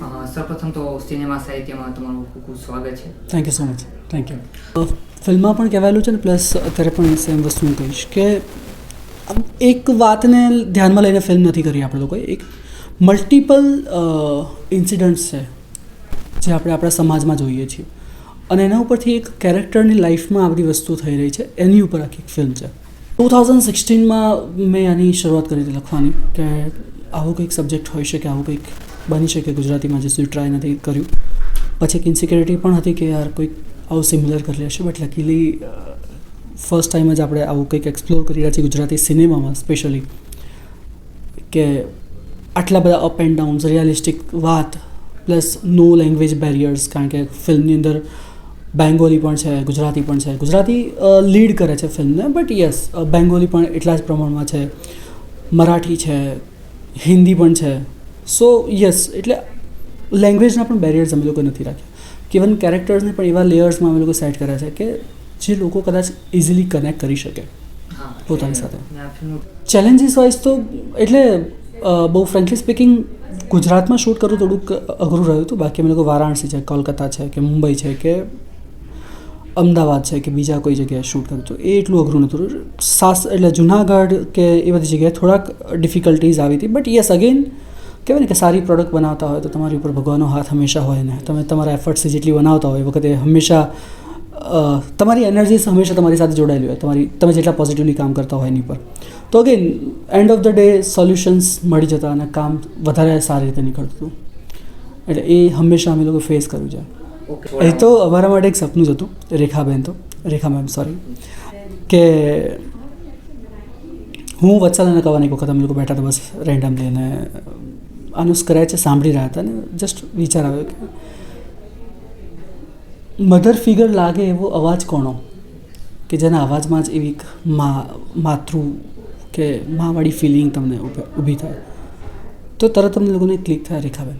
અ, સૌપ્રથમ તો સિનેમા સાહિત્યમાં તમારું ખૂબ ખૂબ સ્વાગત છે. Thank you so much thank you ફિલ્મમાં પણ કહેવાયેલું છે ને પ્લસ અત્યારે પણ સેમ વસ્તુ હું કહીશ કે એક વાતને ધ્યાનમાં લઈને ફિલ્મ નથી કરી આપણે લોકોએ. એક મલ્ટિપલ ઇન્સિડન્ટ્સ છે જે આપણે આપણા સમાજમાં જોઈએ છીએ. અને એના ઉપરથી એક કેરેક્ટરની લાઈફમાં આ બધી વસ્તુ થઈ રહી છે. એની ઉપર આખી ફિલ્મ છે. ટુ થાઉઝન્ડ સિક્સટીનમાં મેં આની શરૂઆત કરી હતી લખવાની કે આવો કંઈક સબ્જેક્ટ હોઈ શકે આવું કંઈક બની શકે ગુજરાતીમાં જે સુધી ટ્રાય નથી કર્યું. પછી એક ઇન્સિક્યોરિટી પણ હતી કે યાર કોઈક આવું સિમિલર કરી લેશે. બટ લકીલી ફર્સ્ટ ટાઈમ જ આપણે આવું કંઈક એક્સપ્લોર કરી રહ્યા છીએ ગુજરાતી સિનેમામાં સ્પેશિયલી કે આટલા બધા અપ એન્ડ ડાઉન્સ રિયાલિસ્ટિક વાત પ્લસ નો લેંગ્વેજ બેરિયર્સ કારણ કે ફિલ્મની અંદર બેંગોલી પણ છે, ગુજરાતી પણ છે. ગુજરાતી લીડ કરે છે ફિલ્મને બટ યસ બેંગોલી પણ એટલા જ પ્રમાણમાં છે. મરાઠી છે, હિન્દી પણ છે. સો યસ એટલે લેંગ્વેજના પણ બેરિયર્સ અમે લોકો નથી રાખ્યા. ઇવન કેરેક્ટર્સને પણ એવા લેયર્સમાં અમે લોકો સેટ કર્યા છે કે જે લોકો કદાચ ઇઝીલી કનેક્ટ કરી શકે પોતાની સાથે. ચેલેન્જીસ વાઇઝ તો એટલે બહુ ફ્રેન્કલી સ્પીકિંગ ગુજરાતમાં શૂટ કરવું થોડુંક અઘરું રહ્યું હતું. બાકી અમે લોકો વારાણસી છે કોલકાતા છે કે મુંબઈ છે કે અમદાવાદ છે કે બીજા કોઈ જગ્યાએ શૂટ કરતું એ એટલું અઘરું નહોતું સાસ એટલે જુનાગઢ કે એ બધી જગ્યાએ થોડાક ડિફિકલ્ટીઝ આવી હતી. બટ યસ અગેન કહેવાય ને કે સારી પ્રોડક્ટ બનાવતા હોય તો તમારી ઉપર ભગવાનનો હાથ હંમેશા હોય ને? તમે તમારા એફર્ટ્સથી જેટલી બનાવતા હોય એ વખતે હંમેશા તમારી એનર્જીસ હંમેશા તમારી સાથે જોડાયેલી હોય. તમારી તમે જેટલા પોઝિટિવલી કામ કરતા હોય એની પર તો again end of the day solutions મળી જતા અને કામ વધારે સારી રીતે નીકળતું. એટલે એ હંમેશા અમે લોકો ફેસ કર્યું છે. એ તો અમારા માટે એક સપનું જ હતું રેખાબેન તો. રેખા મેમ સોરી કે હું વત્સલ અને કવાન એક વખત અમે લોકો બેઠા હતા બસ રેન્ડમલી અને આનું સ્ક્રેચ સાંભળી રહ્યા હતા અને જસ્ટ વિચાર આવ્યો કે મધર ફિગર લાગે એવો અવાજ કોણો કે જેના અવાજમાં જ એવી મા, માતૃ કે માવાળી ફિલિંગ તમને ઊભી થાય. તો તરત તમને લોકોને ક્લિક થાય રેખાબેન,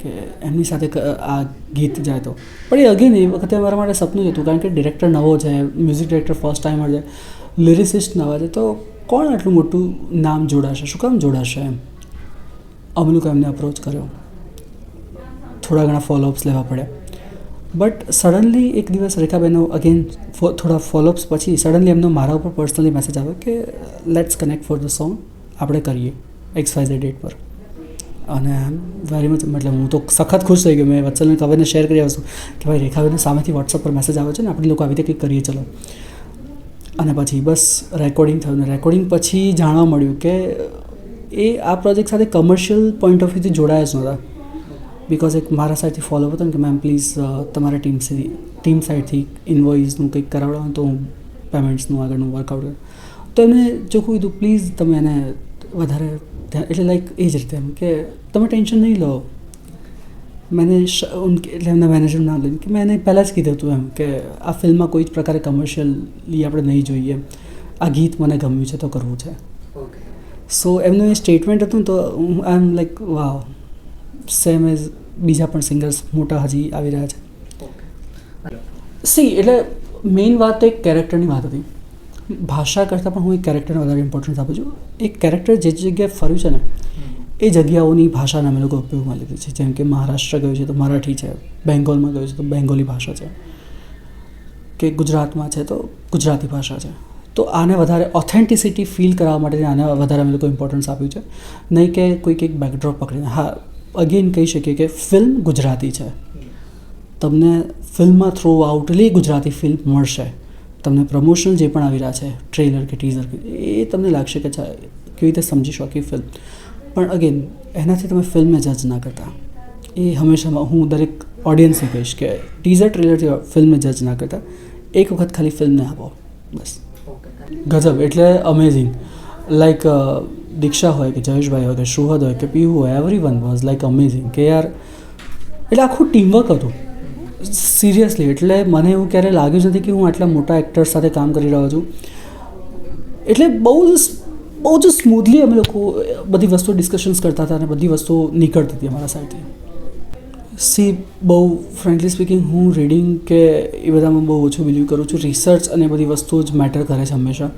કે એમની સાથે આ ગીત જાય તો. પણ એ અગેન એ વખતે મારા માટે સપનું જ હતું, કારણ કે ડિરેક્ટર નવો છે મ્યુઝિક ડિરેક્ટર ફર્સ્ટ ટાઈમ છે લિરિસિસ્ટ નવા છે, તો કોણ આટલું મોટું નામ જોડાશે? શું કામ જોડાશે એમ? અમે લોકો એમને અપ્રોચ કર્યો. થોડા ઘણા ફોલોઅપ્સ લેવા પડ્યા બટ સડનલી એક દિવસ રેખાબેનો અગેન થોડા ફોલોઅપ્સ પછી સડનલી એમનો મારા ઉપર પર્સનલી મેસેજ આવ્યો કે let's connect for the song આપણે કરીએ એક્સ વાય ડેટ પર. અને વેરી મચ મતલબ હું તો સખત ખુશ થઈ ગયો. મેં વત્સલને કવેરને શેર કરી આવશું કે ભાઈ રેખાબેન સામેથી વોટ્સઅપ પર મેસેજ આવે છે ને, આપણે લોકો આવી રીતે કંઈક કરીએ, ચલો. અને પછી બસ રેકોર્ડિંગ થયું. ને રેકોર્ડિંગ પછી જાણવા મળ્યું કે એ આ પ્રોજેક્ટ સાથે કમર્શિયલ પોઈન્ટ ઓફ વ્યૂથી જોડાયા જ નહોતા. બિકોઝ એક મારા સાઈડથી ફોલો હતો ને કે મેમ પ્લીઝ તમારા ટીમ ટીમ સાઈડથી ઇન્વોઇસનું કંઈક કરાવડાવો તો હું પેમેન્ટ્સનું આગળનું વર્કઆઉટ કરું. તો એમને ચોખ્ખું કીધું પ્લીઝ તમે એને વધારે એટલે લાઈક એ જ રીતે એમ કે, તમે ટેન્શન નહીં લો. મેને એટલે એમના મેનેજર ના લઈને કે, મેં એને પહેલાં જ કીધું હતું એમ કે, આ ફિલ્મમાં કોઈ જ પ્રકારે કમર્શિયલી આપણે નહીં જોઈએ. આ ગીત મને ગમ્યું છે તો કરવું છે. સો એમનું એ સ્ટેટમેન્ટ હતું તો હું I am like wow same as બીજા પણ સિંગર્સ મોટા હજી આવી રહ્યા છે. સી એટલે મેઇન વાત એક કેરેક્ટરની વાત હતી. ભાષા કરતાં પણ હું એક કેરેક્ટરને વધારે ઇમ્પોર્ટન્સ આપું છું. એક કેરેક્ટર જે જે જગ્યાએ ફર્યું છે ને એ જગ્યાઓની ભાષાને અમે લોકો ઉપયોગમાં લીધી છે. જેમ કે મહારાષ્ટ્ર ગયું છે તો મરાઠી છે. બેંગોલમાં ગયું છે તો બેંગોલી ભાષા છે. કે ગુજરાતમાં છે તો ગુજરાતી ભાષા છે. તો આને વધારે ઓથેન્ટિસિટી ફીલ કરાવવા માટે આને વધારે અમે લોકો ઇમ્પોર્ટન્સ આપ્યું છે. નહીં કે કોઈક એક બેકડ્રોપ પકડીને. હા અગેન કહી શકીએ કે ફિલ્મ ગુજરાતી છે. તમને ફિલ્મમાં થ્રુ આઉટલી ગુજરાતી ફિલ્મ મળશે. તમને પ્રમોશનલ જે પણ આવી રહ્યા છે ટ્રેલર કે ટીઝર કે, એ તમને લાગશે કે કેવી રીતે સમજી શકો કે ફિલ્મ પણ અગેન એનાથી તમે ફિલ્મને જજ ના કરતા. એ હંમેશા હું દરેક ઓડિયન્સને કહીશ કે ટીઝર ટ્રેલરથી ફિલ્મને જજ ના કરતા. એક વખત ખાલી ફિલ્મને આપો. બસ. ગજબ, એટલે અમેઝિંગ લાઈક દીક્ષા હોય કે જયેશભાઈ હોય કે સુહદ હોય કે પીહુ હોય everyone was like amazing કે યાર, એટલે આખું ટીમવર્ક હતું. સિરિયસલી એટલે મને એવું ક્યારે લાગ્યું નથી કે હું આટલા મોટા એક્ટર્સ સાથે કામ કરી રહ્યો છું. એટલે બહુ જ બહુ જ સ્મૂથલી અમે લોકો બધી વસ્તુઓ ડિસ્કશન્સ કરતા હતા અને બધી વસ્તુઓ નીકળતી હતી અમારા સાઈડથી સી બહુ ફ્રેન્કલી સ્પીકિંગ હું રીડિંગ કે એ બધામાં બહુ ઓછું બિલીવ કરું છું. રિસર્ચ અને બધી વસ્તુઓ જ મેટર કરે છે હંમેશા.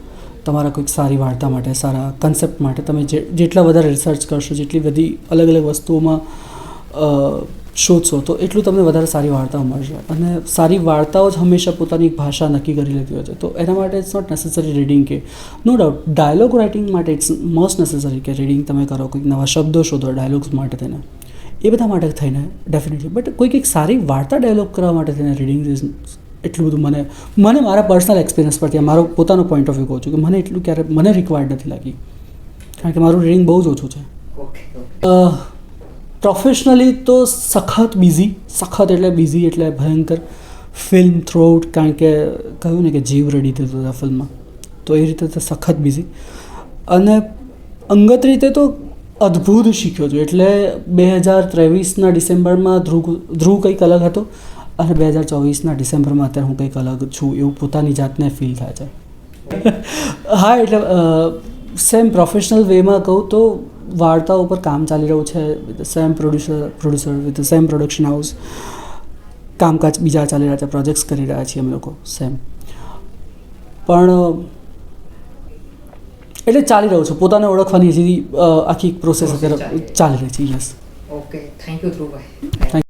તમારા કોઈક સારી વાર્તા માટે, સારા કન્સેપ્ટ માટે. તમે જેટલા વધારે રિસર્ચ કરશો, જેટલી બધી અલગ અલગ વસ્તુઓમાં શોધશો, તો એટલું તમને વધારે સારી વાર્તાઓ મળશે. અને સારી વાર્તાઓ જ હંમેશા પોતાની ભાષા નક્કી કરી લેતી હોય છે. તો એના માટે ઇટ્સ નોટ નેસેસરી રીડિંગ કે નો ડાઉટ ડાયલોગ રાઇટિંગ માટે ઇટ્સ મોસ્ટ નેસેસરી કે રીડિંગ તમે કરો, કોઈક નવા શબ્દો શોધો ડાયલોગ્સ માટે થઈને એ બધા માટે થઈને ડેફિનેટલી બટ કોઈક એક સારી વાર્તા ડેવલપ કરવા માટે થઈને રીડિંગ ઇઝ એટલું બધું મને મને મારા પર્સનલ એક્સપિરિયન્સ પરથી મારો પોતાનો પોઈન્ટ ઓફ વ્યૂ કહું છું કે મને એટલું ક્યારે મને રિક્વાયર્ડ નથી લાગી. કારણ કે મારું રીડિંગ બહુ જ ઓછું છે. પ્રોફેશનલી તો સખત બિઝી સખત એટલે બિઝી એટલે ભયંકર ફિલ્મ થ્રુઆઉટ કારણ કે કહ્યું ને કે જીવ રેડી થતો હતા ફિલ્મમાં તો એ રીતે તો સખત બિઝી અને અંગત રીતે તો અદ્ભુત શીખ્યો છું. એટલે બે હજાર ત્રેવીસના ડિસેમ્બરમાં ધ્રુવ ધ્રુવ કંઈક અલગ હતો અને બે હજાર ચોવીસના ડિસેમ્બરમાં અત્યારે હું કંઈક અલગ છું એવું પોતાની જાતને ફીલ થાય છે. હા, એટલે સેમ પ્રોફેશનલ વેમાં કહું તો વાર્તાઓ પર કામ ચાલી રહ્યું છે. With same producer producer with same production house કામકાજ બીજા ચાલી રહ્યા છે પ્રોજેક્ટ્સ કરી રહ્યા છીએ અમે લોકો સેમ પણ એટલે ચાલી રહ્યું છે. પોતાને ઓળખવાની હજી આખી પ્રોસેસ અત્યારે ચાલી રહી છે yes. Okay thank you Dhruvbhai.